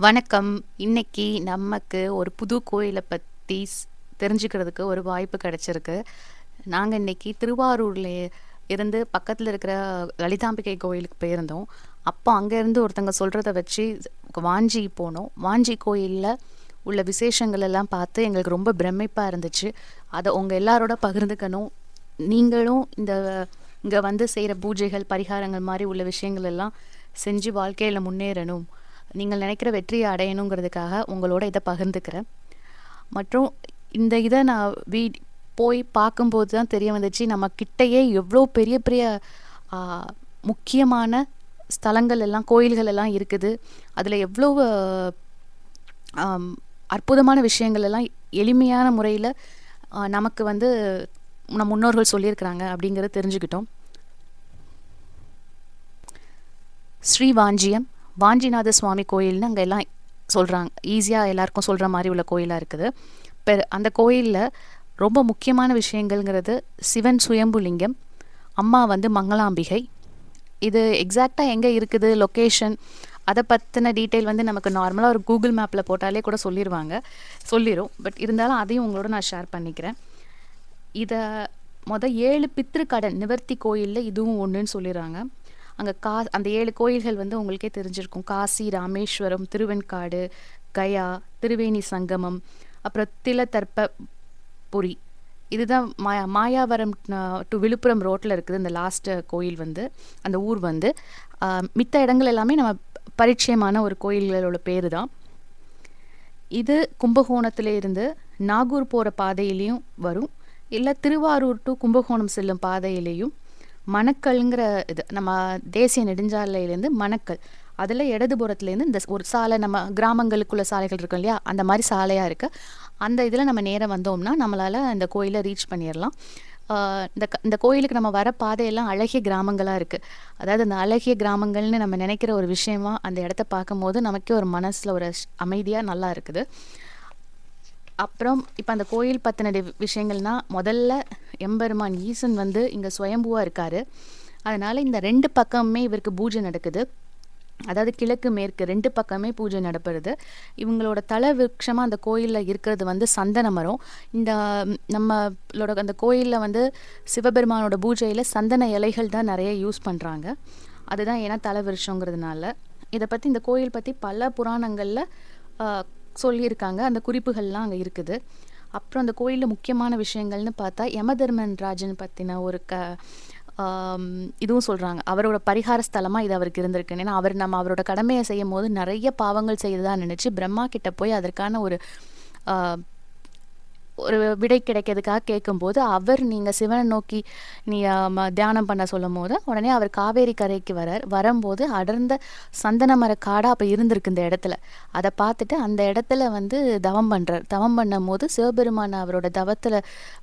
வணக்கம். இன்னைக்கு நமக்கு ஒரு புது கோயிலை பற்றி தெரிஞ்சுக்கிறதுக்கு ஒரு வாய்ப்பு கிடைச்சிருக்கு. நாங்கள் இன்னைக்கு திருவாரூரில் இருந்து பக்கத்தில் இருக்கிற லலிதாம்பிகை கோயிலுக்கு போயிருந்தோம். அப்போ அங்கேருந்து ஒருத்தங்க சொல்கிறத வச்சு வாஞ்சி போனோம். வாஞ்சி கோயிலில் உள்ள விசேஷங்கள் எல்லாம் பார்த்து எங்களுக்கு ரொம்ப பிரமிப்பாக இருந்துச்சு. அதை உங்கள் எல்லாரோட பகிர்ந்துக்கணும். நீங்களும் இந்த இங்கே வந்து செய்கிற பூஜைகள் பரிகாரங்கள் மாதிரி உள்ள விஷயங்கள் எல்லாம் செஞ்சு வாழ்க்கையில் முன்னேறணும். நீங்கள் நினைக்கிற வெற்றியை அடையணுங்கிறதுக்காக உங்களோட இதை பகிர்ந்துக்கிறேன். மற்றும் இந்த இதை நான் வீ போய் பார்க்கும்போது தான் தெரிய வந்துச்சு நம்ம கிட்டேயே எவ்வளோ பெரிய பெரிய முக்கியமான ஸ்தலங்கள் எல்லாம் கோயில்கள் எல்லாம் இருக்குது. அதில் எவ்வளோ அற்புதமான விஷயங்கள் எல்லாம் எளிமையான முறையில் நமக்கு வந்து நம் முன்னோர்கள் சொல்லியிருக்கிறாங்க அப்படிங்கிறத தெரிஞ்சுக்கிட்டோம். ஸ்ரீ வாஞ்சியம். வாஞ்சிநாத சுவாமி கோயில்னு அங்கே எல்லாம் சொல்கிறாங்க ஈஸியாக எல்லாருக்கும் சொல்கிற மாதிரி உள்ள கோயிலாக இருக்குது. பெ அந்த கோயிலில் ரொம்ப முக்கியமான விஷயங்கள்ங்கிறது சிவன் சுயம்புலிங்கம் அம்மா வந்து மங்களாம்பிகை. இது எக்ஸாக்டாக எங்கே இருக்குது? லொக்கேஷன் அதை பற்றின டீட்டெயில் வந்து நமக்கு நார்மலாக ஒரு கூகுள் மேப்பில் போட்டாலே கூட சொல்லிடுவாங்க சொல்லிடும் பட் இருந்தாலும் அதையும் உங்களோட நான் ஷேர் பண்ணிக்கிறேன். இதை மொதல் ஏழு பித்திருக்கடன் நிவர்த்தி கோயிலில் இதுவும் ஒன்றுன்னு சொல்லிடுறாங்க அங்கே கா அந்த ஏழு கோயில்கள் வந்து உங்களுக்கே தெரிஞ்சிருக்கும். காசி ராமேஸ்வரம் திருவெண்காடு கயா திருவேணி சங்கமம் அப்புறம் திலதர்ப்ப புரி இதுதான் மாயா மாயாவரம் டு விழுப்புரம் ரோட்டில் இருக்குது இந்த லாஸ்ட்டு கோயில் வந்து அந்த ஊர் வந்து. மித்த இடங்கள் எல்லாமே நம்ம பரிச்சயமான ஒரு கோயில்களோட பேர் தான் இது கும்பகோணத்தில் இருந்து நாகூர் போகிற பாதையிலையும் வரும். இல்லை திருவாரூர் டு கும்பகோணம் செல்லும் பாதையிலையும் மணக்கல்ங்கிற இது நம்ம தேசிய நெடுஞ்சாலையிலேருந்து மணக்கல். அதில் இடதுபுறத்துலேருந்து இந்த ஒரு சாலை நம்ம கிராமங்களுக்குள்ள சாலைகள் இருக்கும் இல்லையா? அந்த மாதிரி சாலையாக இருக்குது அந்த இதில் நம்ம நேராக வந்தோம்னா நம்மளால் இந்த கோயிலை ரீச் பண்ணிடலாம். இந்த க- இந்த கோயிலுக்கு நம்ம வர பாதையெல்லாம் அழகிய கிராமங்களாக இருக்குது அதாவது அந்த அழகிய கிராமங்கள்னு நம்ம நினைக்கிற ஒரு விஷயமா அந்த இடத்த பார்க்கும்போது நமக்கே ஒரு மனசில் ஒரு அமைதியாக நல்லா இருக்குது. அப்புறம் இப்போ அந்த கோயில் பற்றின விஷயங்கள்னா முதல்ல எம்பெருமான் ஈசன் வந்து இங்கே சுயம்புவாக இருக்காரு. அதனால் இந்த ரெண்டு பக்கமுமே இவருக்கு பூஜை நடக்குது. அதாவது கிழக்கு மேற்கு ரெண்டு பக்கமே பூஜை நடப்படுது இவங்களோட தலை விருட்சமாக அந்த கோயிலில் இருக்கிறது வந்து சந்தன மரம். இந்த நம்மளோட அந்த கோயிலில் வந்து சிவபெருமானோட பூஜையில் சந்தன இலைகள் தான் நிறைய யூஸ் பண்ணுறாங்க அதுதான் ஏன்னா தலை விருட்சங்கிறதுனால. இதை பற்றி இந்த கோயில் பற்றி பல புராணங்களில் சொல்லியிருக்காங்க. அந்த குறிப்புகள்லாம் அங்கே இருக்குது. அப்புறம் அந்த கோயிலில் முக்கியமான விஷயங்கள்னு பார்த்தா யமதர்மன் ராஜன் பற்றின ஒரு க இதுவும் சொல்கிறாங்க அவரோட பரிகார ஸ்தலமாக இது அவருக்கு இருந்திருக்கு ஏன்னா அவர் நம்ம அவரோட கடமையை செய்யும் போது நிறைய பாவங்கள் செய்ததாக நினச்சி பிரம்மா கிட்ட போய் அதற்கான ஒரு ஒரு விடை கிடைக்கிறதுக்காக கேட்கும்போது அவர் நீங்கள் சிவனை நோக்கி நீ தியானம் பண்ண சொல்லும் போது உடனே அவர் காவேரி கரைக்கு வரார். வரும்போது அடர்ந்த சந்தன மர காடாக அப்போ இருந்திருக்கு இந்த இடத்துல. அதை பார்த்துட்டு அந்த இடத்துல வந்து தவம் பண்ணுறார் தவம் பண்ணும் போது சிவபெருமான் அவரோட தவத்தில்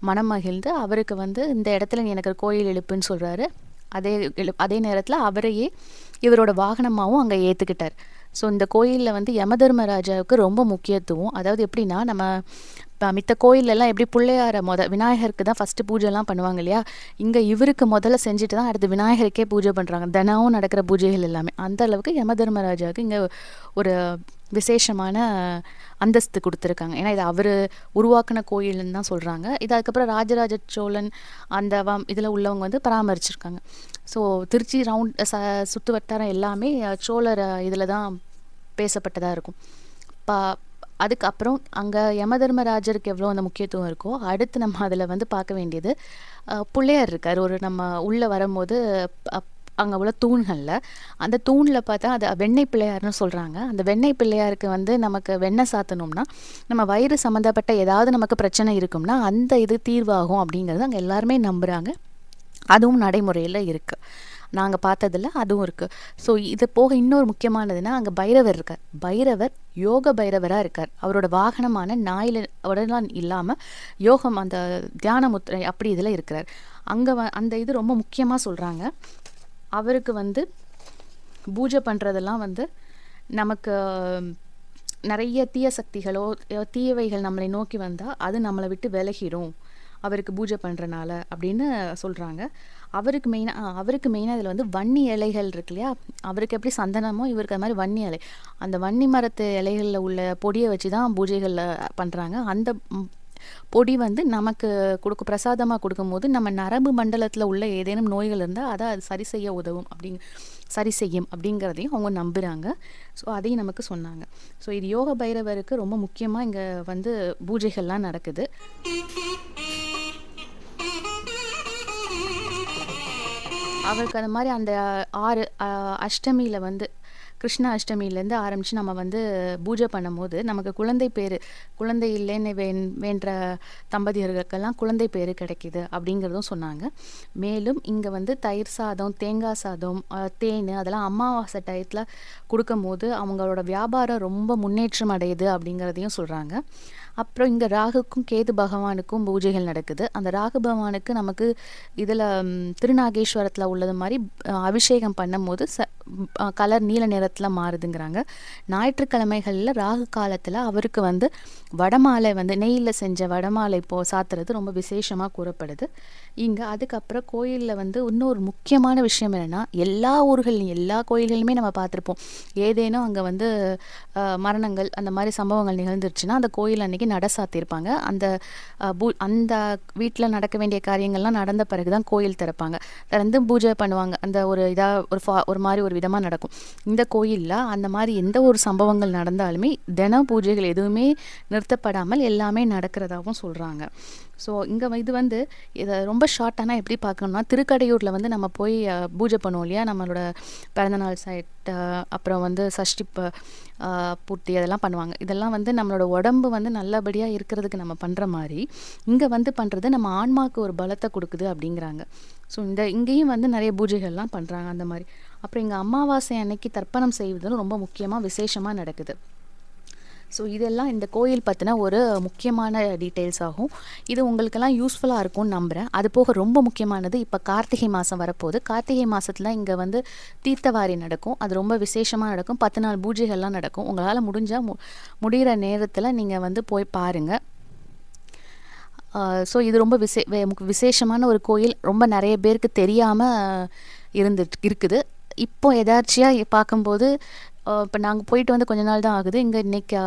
மனம் மகிழ்ந்து அவருக்கு வந்து இந்த இடத்துல நீ எனக்கு கோயில் எழுப்புன்னு சொல்கிறாரு அதே அதே நேரத்தில் அவரையே இவரோட வாகனமாகவும் அங்கே ஏற்றுக்கிட்டார் ஸோ இந்த கோயிலில் வந்து யமதர்மராஜாவுக்கு ரொம்ப முக்கியத்துவம். அதாவது எப்படின்னா நம்ம இப்போ மித்த கோயிலெல்லாம் எப்படி பிள்ளையார முத விநாயகருக்கு தான் ஃபஸ்ட்டு பூஜைலாம் பண்ணுவாங்க இல்லையா? இங்கே இவருக்கு முதல்ல செஞ்சுட்டு தான் அடுத்து விநாயகருக்கே பூஜை பண்ணுறாங்க தினமும் நடக்கிற பூஜைகள் எல்லாமே. அந்த அளவுக்கு யமதர்மராஜாவுக்கு இங்கே ஒரு விசேஷமான அந்தஸ்து கொடுத்துருக்காங்க. ஏன்னா இது அவர் உருவாக்கின கோயில்னு தான் சொல்கிறாங்க இது அதுக்கப்புறம் ராஜராஜ சோழன் அந்த வம் இதில் உள்ளவங்க வந்து பராமரிச்சிருக்காங்க. ஸோ திருச்சி ரவுண்ட் ச சுற்று வட்டாரம் எல்லாமே சோழர் இதில் தான் பேசப்பட்டதாக இருக்கும். பா அதுக்கப்புறம் அங்கே யமதர்மராஜருக்கு எவ்வளோ அந்த முக்கியத்துவம் இருக்கோ அடுத்து நம்ம அதில் வந்து பார்க்க வேண்டியது பிள்ளையார் இருக்கார். ஒரு நம்ம உள்ளே வரும்போது அங்கே உள்ள தூண்களில். அந்த தூணில் பார்த்தா அது வெண்ணெய் பிள்ளையார்னு சொல்கிறாங்க அந்த வெண்ணெய் பிள்ளையாருக்கு வந்து நமக்கு வெண்ணெய் சாத்தணும்னா நம்ம வயிறு சம்மந்தப்பட்ட ஏதாவது நமக்கு பிரச்சனை இருக்கும்னா அந்த இது தீர்வாகும் அப்படிங்கிறது அங்கே எல்லாருமே நம்புகிறாங்க அதுவும் நடைமுறையில் இருக்குது நாங்கள் பார்த்ததில் அதுவும் இருக்குது ஸோ இது போக இன்னொரு முக்கியமானதுன்னா அங்கே பைரவர் இருக்கார். பைரவர் யோக பைரவராக இருக்கார். அவரோட வாகனமான நாயில் உடலாம் இல்லாமல் யோகம் அந்த தியான முத்திரை அப்படி இதில் இருக்கிறார். அங்கே வ அந்த இது ரொம்ப முக்கியமாக சொல்கிறாங்க அவருக்கு வந்து பூஜை பண்ணுறதெல்லாம் வந்து நமக்கு நிறைய தீய சக்திகளோ தீயவைகள் நம்மளை நோக்கி வந்தால் அது நம்மளை விட்டு விலகிடும் அவருக்கு பூஜை பண்ணுறனால அப்படின்னு சொல்கிறாங்க அவருக்கு மெயினாக அவருக்கு மெயினாக இதில் வந்து வன்னி இலைகள் இருக்கு இல்லையா? அவருக்கு எப்படி சந்தனமோ இவருக்கு அது மாதிரி வன்னி இலை. அந்த வன்னி மரத்து இலைகளில் உள்ள பொடியை வச்சு தான் பூஜைகளில் பண்ணுறாங்க அந்த பொடி வந்து நமக்கு கொடுக்க பிரசாதமாக கொடுக்கும்போது நம்ம நரம்பு மண்டலத்தில் உள்ள ஏதேனும் நோய்கள் இருந்தால் அதை அது சரி செய்ய உதவும் அப்படிங்க சரி செய்யும் அப்படிங்கிறதையும் அவங்க நம்புகிறாங்க ஸோ அதையும் நமக்கு சொன்னாங்க. ஸோ இது யோக பைரவருக்கு ரொம்ப முக்கியமாக இங்கே வந்து பூஜைகள்லாம் நடக்குது. அவருக்கு அந்த மாதிரி அந்த ஆறு அஷ்டமியில் வந்து கிருஷ்ண அஷ்டமியிலேருந்து ஆரம்பித்து நம்ம வந்து பூஜை பண்ணும்போது நமக்கு குழந்தை பேர் குழந்தை இல்லைன்னு வேண் வேண்ட தம்பதியர்களுக்கெல்லாம் குழந்தை பேர் கிடைக்கிது அப்படிங்கிறதும் சொன்னாங்க. மேலும் இங்கே வந்து தயிர் சாதம் தேங்காய் சாதம் தேன் அதெல்லாம் அமாவாசை டயத்தில் கொடுக்கும்போது அவங்களோட வியாபாரம் ரொம்ப முன்னேற்றம் அடையுது அப்படிங்கிறதையும் சொல்கிறாங்க அப்புறம் இங்கே ராகுக்கும் கேது பகவானுக்கும் பூஜைகள் நடக்குது. அந்த ராகு பகவானுக்கு நமக்கு இதில் திருநாகேஸ்வரத்தில் உள்ளது மாதிரி அபிஷேகம் பண்ணும்போது ச கலர் நீல நிறத்தில் மாறுதுங்கிறாங்க. ஞாயிற்றுக்கிழமைகளில் ராகு காலத்தில் அவருக்கு வந்து வடமாலை வந்து நெய்யில் செஞ்ச வடமாலை இப்போ சாத்துறது ரொம்ப விசேஷமாக கூறப்படுது. இங்கே அதுக்கப்புறம் கோயிலில் வந்து இன்னொரு முக்கியமான விஷயம் என்னென்னா எல்லா ஊர்களையும் எல்லா கோயில்களுமே நம்ம பார்த்துருப்போம். ஏதேனும் அங்கே வந்து மரணங்கள் அந்த மாதிரி சம்பவங்கள் நிகழ்ந்துருச்சுன்னா அந்த கோயில் அன்றைக்கி நட சாத்தியிருப்பாங்க அந்த பூ அந்த வீட்டில் நடக்க வேண்டிய காரியங்கள்லாம் நடந்த பிறகு தான் கோயில் திறப்பாங்க. திறந்து பூஜை பண்ணுவாங்க. அந்த ஒரு இதாக ஒரு ஃபா ஒரு மாதிரி ஒரு விதமாக நடக்கும். இந்த கோயிலில் அந்த மாதிரி எந்த ஒரு சம்பவங்கள் நடந்தாலுமே தின பூஜைகள் எதுவுமே நிறுத்தப்படாமல் எல்லாமே நடக்கிறதாகவும் சொல்கிறாங்க ஸோ இங்கே இது வந்து இதை ரொம்ப ஷார்ட்டானா எப்படி பார்க்கணும்னா திருக்கடையூரில் வந்து நம்ம போய் பூஜை பண்ணுவோம் இல்லையா? நம்மளோட பிறந்தநாள் சைட் அப்புறம் வந்து சஷ்டி பூர்த்தி அதெல்லாம் பண்ணுவாங்க. இதெல்லாம் வந்து நம்மளோட உடம்பு வந்து நல்லபடியாக இருக்கிறதுக்கு நம்ம பண்ணுற மாதிரி இங்கே வந்து பண்ணுறது நம்ம ஆன்மாவுக்கு ஒரு பலத்தை கொடுக்குது அப்படிங்கிறாங்க. ஸோ இந்த இங்கேயும் வந்து நிறைய பூஜைகள்லாம் பண்ணுறாங்க அந்த மாதிரி. அப்புறம் இங்கே அமாவாசை அன்னைக்கு தர்ப்பணம் செய்வதும் ரொம்ப முக்கியமாக விசேஷமாக நடக்குது. ஸோ இதெல்லாம் இந்த கோயில் பற்றின ஒரு முக்கியமான டீட்டெயில்ஸ் ஆகும். இது உங்களுக்கெல்லாம் யூஸ்ஃபுல்லாக இருக்கும்னு நம்புகிறேன் அது போக ரொம்ப முக்கியமானது இப்போ கார்த்திகை மாதம் வரப்போகுது. கார்த்திகை மாதத்தில் இங்கே வந்து தீர்த்தவாரி நடக்கும். அது ரொம்ப விசேஷமாக நடக்கும். பத்து நாள் பூஜைகள்லாம் நடக்கும். உங்களால் முடிஞ்சால் மு முடிகிற நேரத்தில் நீங்கள் வந்து போய் பாருங்கள் ஸோ இது ரொம்ப விசே விசேஷமான ஒரு கோயில். ரொம்ப நிறைய பேருக்கு தெரியாமல் இருந்து இருக்குது. இப்போ எதார்ச்சியாக பார்க்கும்போது இப்போ நாங்கள் போயிட்டு வந்து கொஞ்ச நாள் தான் ஆகுது. இங்கே இன்றைக்கி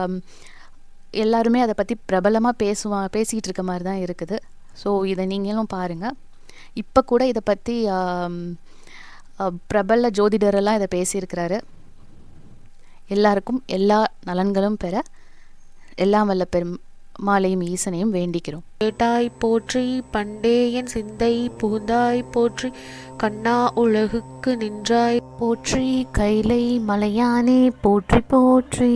எல்லாருமே அதை பற்றி பிரபலமாக பேசுவா பேசிகிட்டு இருக்க மாதிரி தான் இருக்குது. ஸோ இதை நீங்களும் பாருங்கள் இப்போ கூட இதை பற்றி பிரபல ஜோதிடரெல்லாம் இதை பேசியிருக்கிறாரு. எல்லாருக்கும் எல்லா நலன்களும் பெற எல்லாம் வல்ல பெரும் மாலையும் ஈசனையும் வேண்டிக்கிறோம். கேட்டாய் போற்றி பண்டே என் சிந்தை புகுந்தாய் போற்றி கண்ணா உலகுக்கு நின்றாய் போற்றி கைலை மலையானே போற்றி போற்றி.